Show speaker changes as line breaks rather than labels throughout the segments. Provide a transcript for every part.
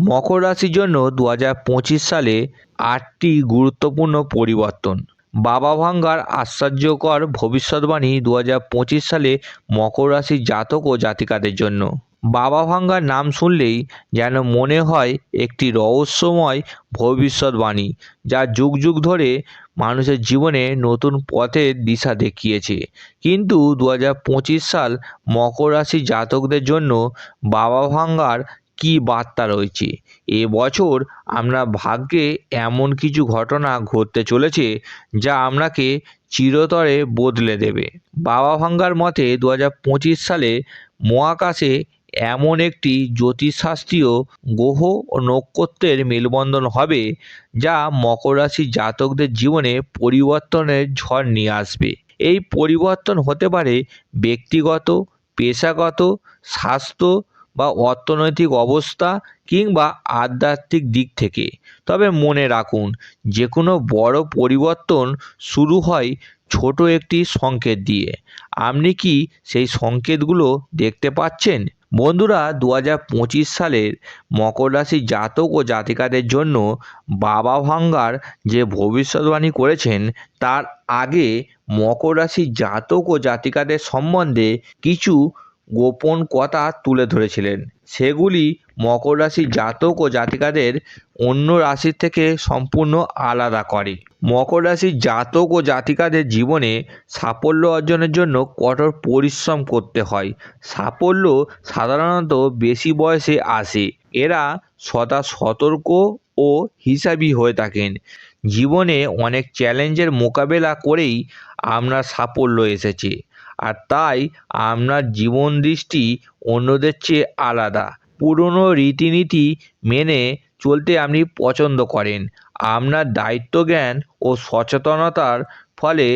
মকর রাশির জন্য দু হাজার পঁচিশ সালে আটটি গুরুত্বপূর্ণ পরিবর্তন। বাবা ভাঙ্গার আশ্চর্যকর ভবিষ্যৎবাণী দু হাজার পঁচিশ সালে মকর রাশির জাতক ও জাতিকাদের জন্য। বাবা ভাঙ্গার নাম শুনলেই যেন মনে হয় একটি রহস্যময় ভবিষ্যৎবাণী, যা যুগ যুগ ধরে মানুষের জীবনে নতুন পথের দিশা দেখিয়েছে। কিন্তু দু হাজার পঁচিশ সাল মকর রাশির জাতকদের জন্য বাবা ভাঙ্গার কী বার্তা রয়েছে? এ বছর আমরা ভাগ্যে এমন কিছু ঘটনা ঘটতে চলেছে যা আপনাকে চিরতরে বদলে দেবে। বাবা ভাঙ্গার মতে দু হাজার পঁচিশ সালে মহাকাশে এমন একটি জ্যোতিষশাস্ত্রীয় গ্রহ ও নক্ষত্রের মেলবন্ধন হবে যা মকর রাশির জাতকদের জীবনে পরিবর্তনের ঝড় নিয়ে আসবে। এই পরিবর্তন হতে পারে ব্যক্তিগত, পেশাগত, স্বাস্থ্য বা অর্থনৈতিক অবস্থা কিংবা আধ্যাত্মিক দিক থেকে। তবে মনে রাখুন যে কোনো বড় পরিবর্তন শুরু হয় ছোট একটি সংকেত দিয়ে। আপনি কি সেই সংকেতগুলো দেখতে পাচ্ছেন? বন্ধুরা দু হাজার পঁচিশ সালের মকর রাশির জাতক ও জাতিকাদের জন্য বাবা ভাঙ্গার যে ভবিষ্যৎবাণী করেছেন, তার আগে মকর রাশির জাতক ও জাতিকাদের সম্বন্ধে কিছু গোপন কথা তুলে ধরেছিলেন। সেগুলি মকর রাশির জাতক ও জাতিকাদের অন্য রাশির থেকে সম্পূর্ণ আলাদা করে। মকর রাশির জাতক ও জাতিকাদের জীবনে সাফল্য অর্জনের জন্য কঠোর পরিশ্রম করতে হয়। সাফল্য সাধারণত বেশি বয়সে আসে। এরা সদা সতর্ক ও হিসাবি হয়ে থাকেন। জীবনে অনেক চ্যালেঞ্জের মোকাবেলা করেই আপনার সাফল্য এসেছে। আর তাই আপনার জীবন দৃষ্টি অন্যদের চেয়ে আলাদা। পুরনো রীতিনীতি মেনে চলতে আপনি পছন্দ করেন। আপনার দায়িত্বজ্ঞান ও সচেতনতার ফলে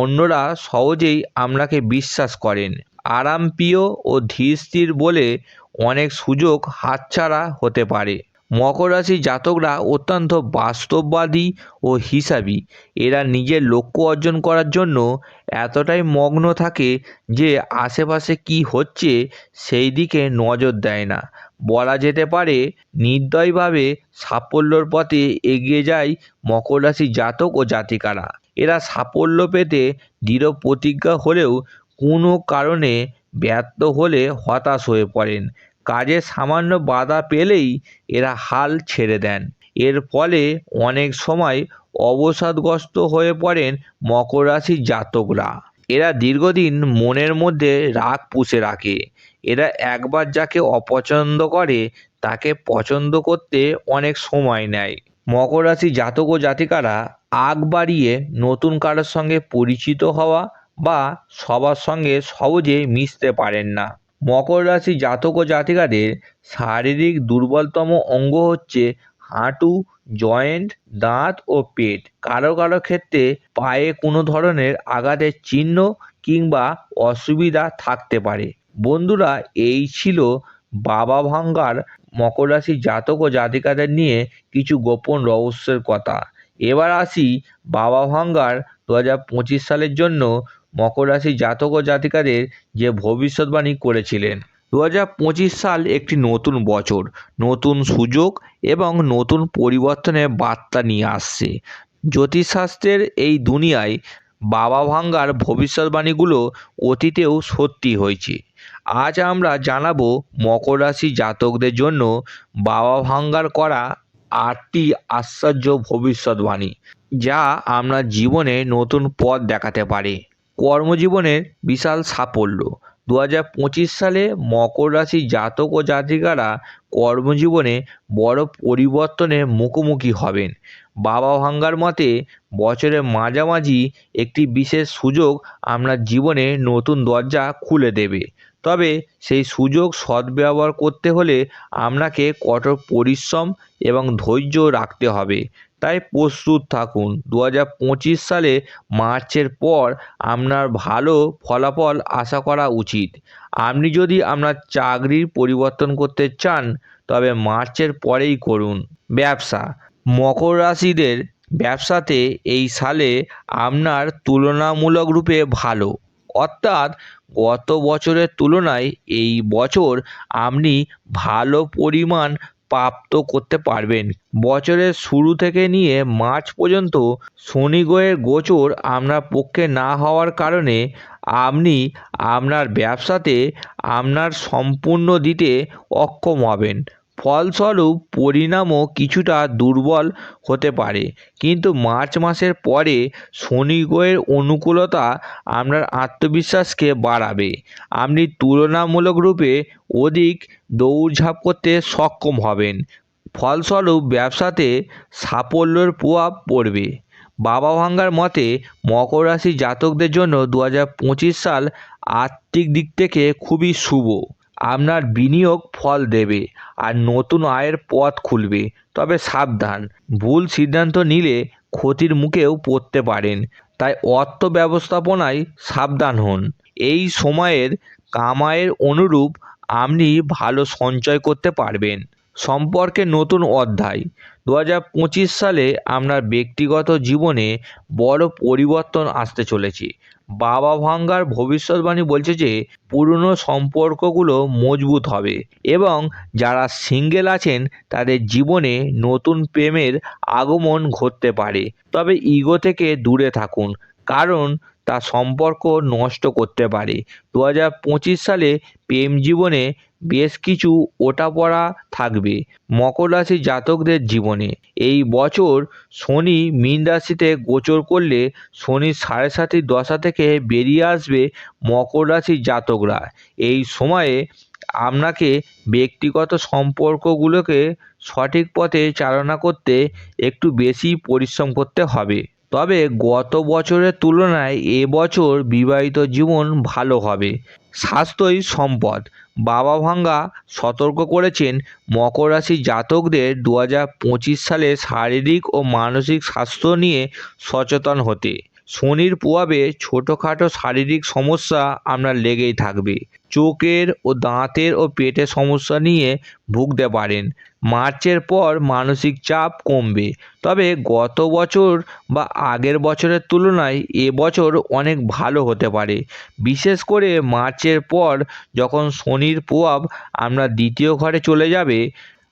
অন্যরা সহজেই আপনাকে বিশ্বাস করেন। আরামপ্রিয় ও ধীর স্থির বলে অনেক সুযোগ হাতছাড়া হতে পারে। মকর রাশির জাতকরা অত্যন্ত বাস্তববাদী ও হিসাবী। এরা নিজের লক্ষ্য অর্জন করার জন্য এতটাই মগ্ন থাকে যে আশেপাশে কি হচ্ছে সেই দিকে নজর দেয় না। বলা যেতে পারে, নির্দয়ভাবে সাফল্যর পথে এগিয়ে যায় মকর রাশির জাতক ও জাতিকারা। এরা সাফল্য পেতে দৃঢ় প্রতিজ্ঞা হলেও কোনো কারণে ব্যর্থ হলে হতাশ হয়ে পড়েন। কাজে সামান্য বাধা পেলেই এরা হাল ছেড়ে দেন। এর ফলে অনেক সময় অবসাদগ্রস্ত হয়ে পড়েন মকর জাতকরা। এরা দীর্ঘদিন মনের মধ্যে রাগ পুষে রাখে। এরা একবার যাকে অপছন্দ করে, তাকে পছন্দ করতে অনেক সময় নেয়। মকর রাশি জাতক ও জাতিকারা আগ বাড়িয়ে নতুন কারোর সঙ্গে পরিচিত হওয়া বা সবার সঙ্গে সহজে মিশতে পারেন না। মকর রাশি জাতক ও জাতিকাদের শারীরিক দুর্বলতম অঙ্গ হচ্ছে হাঁটু, জয়েন্ট, দাঁত ও পেট। কারও কারও ক্ষেত্রে পায়ে কোনো ধরনের আঘাতের চিহ্ন কিংবা অসুবিধা থাকতে পারে। বন্ধুরা, এই ছিল বাবা ভাঙ্গার মকর রাশি জাতক ও জাতিকাদের নিয়ে কিছু গোপন রহস্যের কথা। এবার আসি বাবা ভাঙ্গার দু হাজার পঁচিশ সালের জন্য মকর রাশি জাতক ও জাতিকাদের যে ভবিষ্যৎবাণী করেছিলেন। দু হাজার পঁচিশ সাল একটি নতুন বছর, নতুন সুযোগ এবং নতুন পরিবর্তনের বার্তা নিয়ে আসছে। জ্যোতিষশাস্ত্রের এই দুনিয়ায় বাবা ভাঙ্গার ভবিষ্যৎবাণীগুলো অতীতেও সত্যি হয়েছে। আজ আমরা জানাব মকর রাশি জাতকদের জন্য বাবা ভাঙ্গার করা আটটি আশ্চর্য ভবিষ্যৎবাণী, যা আপনার জীবনে নতুন পথ দেখাতে পারে। কর্মজীবনের বিশাল সাফল্য। দু হাজার পঁচিশ সালে মকর রাশি জাতক ও জাতিকারা কর্মজীবনে বড় পরিবর্তনের মুখোমুখি হবেন। বাবা ভাঙ্গার মতে, বছরের মাঝামাঝি একটি বিশেষ সুযোগ আপনার জীবনে নতুন দরজা খুলে দেবে। তবে সেই সুযোগ সদ্ব্যবহার করতে হলে আপনাকে কঠোর পরিশ্রম এবং ধৈর্য রাখতে হবে। তাই প্রস্তুত থাকুন। দু হাজার পঁচিশ সালে মার্চের পর আপনার ভালো ফলাফল আশা করা উচিত। আপনি যদি আপনার চাকরির পরিবর্তন করতে চান, তবে মার্চের পরেই করুন। ব্যবসা। মকর রাশিদের ব্যবসাতে এই সালে আপনার তুলনামূলক রূপে ভালো। অর্থাৎ গত বছরের তুলনায় এই বছর আপনি ভালো পরিমাণ প্রাপ্ত করতে পারবেন। বছরের শুরু থেকে নিয়ে মার্চ পর্যন্ত শনি গ্রহের গোচর আপনার পক্ষে না হওয়ার কারণে আপনি আপনার ব্যবসাতে আপনার সম্পূর্ণ দিতে অক্ষম হবেন। ফলস্বরূপ পরিণামও কিছুটা দুর্বল হতে পারে। কিন্তু মার্চ মাসের পরে শনি গ্রহের অনুকূলতা আপনার আত্মবিশ্বাসকে বাড়াবে। আপনি তুলনামূলক রূপে অধিক দৌড়ঝাঁপ করতে সক্ষম হবেন। ফলস্বরূপ ব্যবসাতে সাফল্যের প্রভাব পড়বে। বাবা ভাঙ্গার মতে, মকর রাশি জাতকদের জন্য দু হাজার পঁচিশ সাল আর্থিক দিক থেকে খুবই শুভ। আপনার বিনিয়োগ ফল দেবে আর নতুন আয়ের পথ খুলবে। তবে সাবধান, ভুল সিদ্ধান্ত নিলে ক্ষতির মুখেও পড়তে পারেন। তাই অর্থ ব্যবস্থাপনায় সাবধান হন। এই সময়ের কামাইয়ের অনুরূপ আপনি ভালো সঞ্চয় করতে পারবেন। সম্পর্কে নতুন অধ্যায়। দু হাজার পঁচিশ সালে আপনার ব্যক্তিগত জীবনে বড় পরিবর্তন আসতে চলেছে। বাবা ভাঙ্গার ভবিষ্যৎবাণী বলছে যে, পুরনো সম্পর্কগুলো মজবুত হবে এবং যারা সিঙ্গেল আছেন, তাদের জীবনে নতুন প্রেমের আগমন ঘটতে পারে। তবে ইগো থেকে দূরে থাকুন। কারণ তা সম্পর্ক নষ্ট করতে পারে। দু হাজার পঁচিশ সালে প্রেম জীবনে বেশ কিছু ওঠাপড়া থাকবে মকর রাশি জাতকদের জীবনে। এই বছর শনি মীন রাশিতে গোচর করলে শনি সাড়ে সাতির দশা থেকে বেরিয়ে আসবে মকর রাশির জাতকরা। এই সময়ে আপনাকে ব্যক্তিগত সম্পর্কগুলোকে সঠিক পথে চালনা করতে একটু বেশি পরিশ্রম করতে হবে। তবে গত বছরের তুলনায় এবছর বিবাহিত জীবন ভালো হবে। স্বাস্থ্যই সম্পদ। বাবা ভাঙ্গা সতর্ক করেছেন মকর রাশি জাতকদের দু হাজার পঁচিশ সালে শারীরিক ও মানসিক স্বাস্থ্য নিয়ে সচেতন হতে। শনির প্রভাবে ছোটোখাটো শারীরিক সমস্যা আপনার লেগেই থাকবে। চোখের ও দাঁতের ও পেটের সমস্যা নিয়ে ভুগতে পারেন। মার্চের পর মানসিক চাপ কমবে। তবে গত বছর বা আগের বছরের তুলনায় এবছর অনেক ভালো হতে পারে। বিশেষ করে মার্চের পর যখন শনির প্রভাব আপনার দ্বিতীয় ঘরে চলে যাবে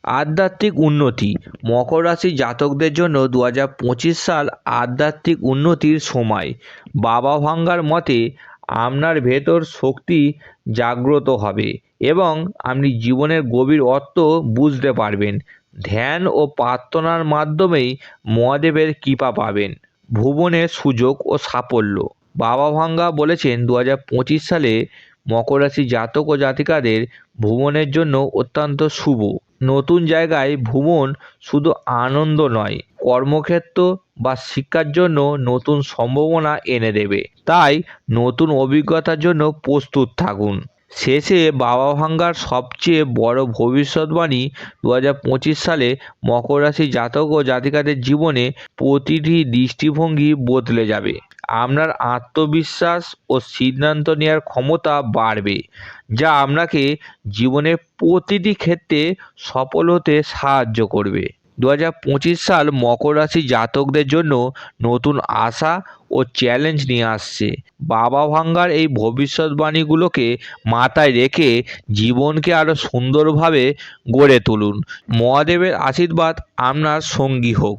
আধ্যাত্মিক উন্নতি। মকর রাশি জাতকদের জন্য দু হাজার পঁচিশ সাল আধ্যাত্মিক উন্নতির সময়। বাবা ভাঙ্গার মতে, আপনার ভেতর শক্তি জাগ্রত হবে এবং আপনি জীবনের গভীর অর্থ বুঝতে পারবেন। ধ্যান ও প্রার্থনার মাধ্যমেই মহাদেবের কৃপা পাবেন। ভুবনের সুযোগ ও সাফল্য। বাবা ভাঙ্গা বলেছেন দু হাজার পঁচিশ সালে মকর রাশি জাতক ও জাতিকাদের ভ্রমণের জন্য অত্যন্ত শুভ। নতুন জায়গায় ভ্রমণ শুধু আনন্দ নয়, কর্মক্ষেত্র বা শিক্ষার জন্য নতুন সম্ভাবনা এনে দেবে। তাই নতুন অভিজ্ঞতার জন্য প্রস্তুত থাকুন। শেষে বাবা ভাঙ্গার সবচেয়ে বড় ভবিষ্যৎবাণী দু হাজার পঁচিশ সালে মকর রাশি জাতক ও জাতিকাদের জীবনে প্রতিটি দৃষ্টিভঙ্গি বদলে যাবে। আপনার আত্মবিশ্বাস ও সিদ্ধান্ত নেওয়ার ক্ষমতা বাড়বে, যা আপনাকে জীবনের প্রতিটি ক্ষেত্রে সফল হতে সাহায্য করবে। দু হাজার পঁচিশ সাল মকর রাশি জাতকদের জন্য নতুন আশা ও চ্যালেঞ্জ নিয়ে আসছে। বাবা ভাঙ্গার এই ভবিষ্যৎবাণীগুলোকে মাথায় রেখে জীবনকে আরও সুন্দরভাবে গড়ে তুলুন। মহাদেবের আশীর্বাদ আপনার সঙ্গী হোক।